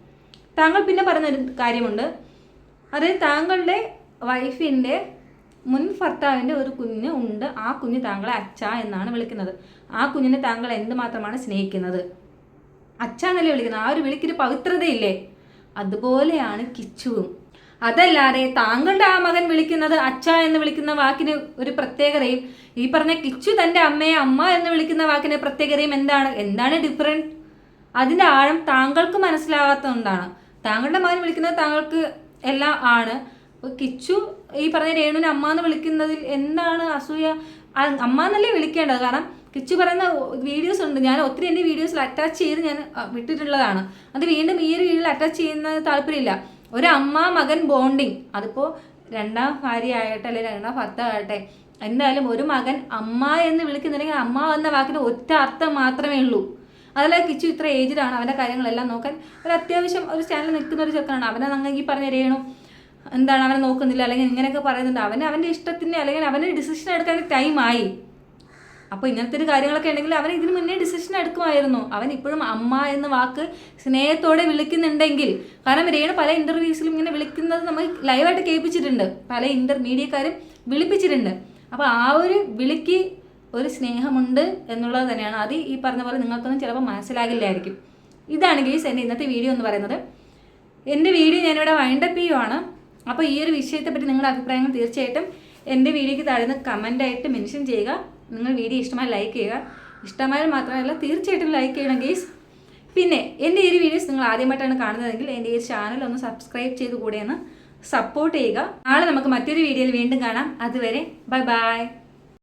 താങ്കൾ പിന്നെ പറയുന്നൊരു കാര്യമുണ്ട്. അതായത് താങ്കളുടെ വൈഫിന്റെ മുൻ ഭർത്താവിന്റെ ഒരു കുഞ്ഞ് ഉണ്ട്. ആ കുഞ്ഞ് താങ്കളെ അച്ഛ എന്നാണ് വിളിക്കുന്നത്. ആ കുഞ്ഞിനെ താങ്കൾ എന്തുമാത്രമാണ് സ്നേഹിക്കുന്നത്? അച്ഛ എന്നല്ലേ വിളിക്കുന്നത്? ആ ഒരു വിളിക്കൊരു പവിത്രതയില്ലേ? അതുപോലെയാണ് കിച്ചുവും. അതല്ലാതെ താങ്കളുടെ ആ മകൻ വിളിക്കുന്നത് അച്ഛ എന്ന് വിളിക്കുന്ന വാക്കിന് ഒരു പ്രത്യേകതയും ഈ പറഞ്ഞ കിച്ചു തന്റെ അമ്മയെ അമ്മ എന്ന് വിളിക്കുന്ന വാക്കിന് പ്രത്യേകതയും എന്താണ്? എന്താണ് ഡിഫറന്റ് അതിന്റെ ആഴം താങ്കൾക്ക് മനസ്സിലാകാത്തതുകൊണ്ടാണ് താങ്കളുടെ മകൻ വിളിക്കുന്നത് താങ്കൾക്ക് എല്ലാം ആണ്. അപ്പോൾ കിച്ചു ഈ പറഞ്ഞ രേണുവിനെ അമ്മ എന്ന് വിളിക്കുന്നതിൽ എന്താണ് അസൂയ? അമ്മ എന്നല്ലേ വിളിക്കേണ്ടത്? കാരണം കിച്ചു പറയുന്ന വീഡിയോസ് ഉണ്ട്. ഞാൻ ഒത്തിരി എന്റെ വീഡിയോസിൽ അറ്റാച്ച് ചെയ്ത് ഞാൻ വിട്ടിട്ടുള്ളതാണ്. അത് വീണ്ടും ഈ ഒരു വീഡിയോയിൽ അറ്റാച്ച് ചെയ്യുന്ന താല്പര്യമില്ല. ഒരു അമ്മ മകൻ ബോണ്ടിങ് അതിപ്പോൾ രണ്ടാം ഭാര്യ ആകട്ടെ അല്ലെങ്കിൽ രണ്ടാം ഭർത്താവട്ടെ എന്തായാലും ഒരു മകൻ അമ്മ എന്ന് വിളിക്കുന്നുണ്ടെങ്കിൽ അമ്മ എന്ന വാക്കിന് ഒറ്റ അർത്ഥം മാത്രമേ ഉള്ളൂ. അതല്ല കിച്ചു ഇത്ര ഏജിലാണ് അവന്റെ കാര്യങ്ങളെല്ലാം നോക്കാൻ ഒരു അത്യാവശ്യം ഒരു ചാനൽ നിൽക്കുന്ന ഒരു ചെറുക്കനാണ് അവനെ അങ്ങ് പറഞ്ഞു പറഞ്ഞ എന്താണ് അവനെ നോക്കുന്നില്ല? അല്ലെങ്കിൽ ഇങ്ങനെയൊക്കെ പറയുന്നുണ്ട്. അവന് അവന്റെ ഇഷ്ടത്തിന് അല്ലെങ്കിൽ അവന് ഡിസിഷൻ എടുക്കാൻ ടൈമായി അപ്പോൾ ഇങ്ങനത്തെ ഒരു കാര്യങ്ങളൊക്കെ ഉണ്ടെങ്കിൽ അവൻ ഇതിന് മുന്നേ ഡിസിഷൻ എടുക്കുമായിരുന്നു. അവൻ ഇപ്പോഴും അമ്മ എന്ന വാക്ക് സ്നേഹത്തോടെ വിളിക്കുന്നുണ്ടെങ്കിൽ. കാരണം രേണു പല ഇന്റർവ്യൂസിലും ഇങ്ങനെ വിളിക്കുന്നത് നമ്മൾ ലൈവായിട്ട് കേൾപ്പിച്ചിട്ടുണ്ട്. പല ഇന്റർ മീഡിയക്കാരും വിളിപ്പിച്ചിട്ടുണ്ട്. അപ്പോൾ ആ ഒരു വിളിക്ക് ഒരു സ്നേഹമുണ്ട് എന്നുള്ളത് തന്നെയാണ്. അത് ഈ പറഞ്ഞ പോലെ നിങ്ങൾക്കൊന്നും ചിലപ്പോൾ മനസ്സിലാകില്ലായിരിക്കും. ഇതാണ് ഗെയ്സ് എന്റെ ഇന്നത്തെ വീഡിയോ എന്ന് പറയുന്നത്. എന്റെ വീഡിയോ ഞാനിവിടെ വൈൻഡപ്പ് ചെയ്യുവാണ്. അപ്പോൾ ഈ ഒരു വിഷയത്തെപ്പറ്റി നിങ്ങളുടെ അഭിപ്രായങ്ങൾ തീർച്ചയായിട്ടും എന്റെ വീഡിയോയ്ക്ക് താഴ്ന്ന് കമന്റായിട്ട് മെൻഷൻ ചെയ്യുക. നിങ്ങൾ വീഡിയോ ഇഷ്ടമായി ലൈക്ക് ചെയ്യുക. ഇഷ്ടമായാൽ മാത്രമല്ല തീർച്ചയായിട്ടും ലൈക്ക് ചെയ്യണം ഗെയ്സ് പിന്നെ എന്റെ ഈ വീഡിയോസ് നിങ്ങൾ ആദ്യമായിട്ടാണ് കാണുന്നതെങ്കിൽ എന്റെ ഈ ചാനൽ ഒന്ന് സബ്സ്ക്രൈബ് ചെയ്ത് കൂടെയെന്ന് സപ്പോർട്ട് ചെയ്യുക. നാളെ നമുക്ക് മറ്റൊരു വീഡിയോയിൽ വീണ്ടും കാണാം. അതുവരെ ബൈ ബൈ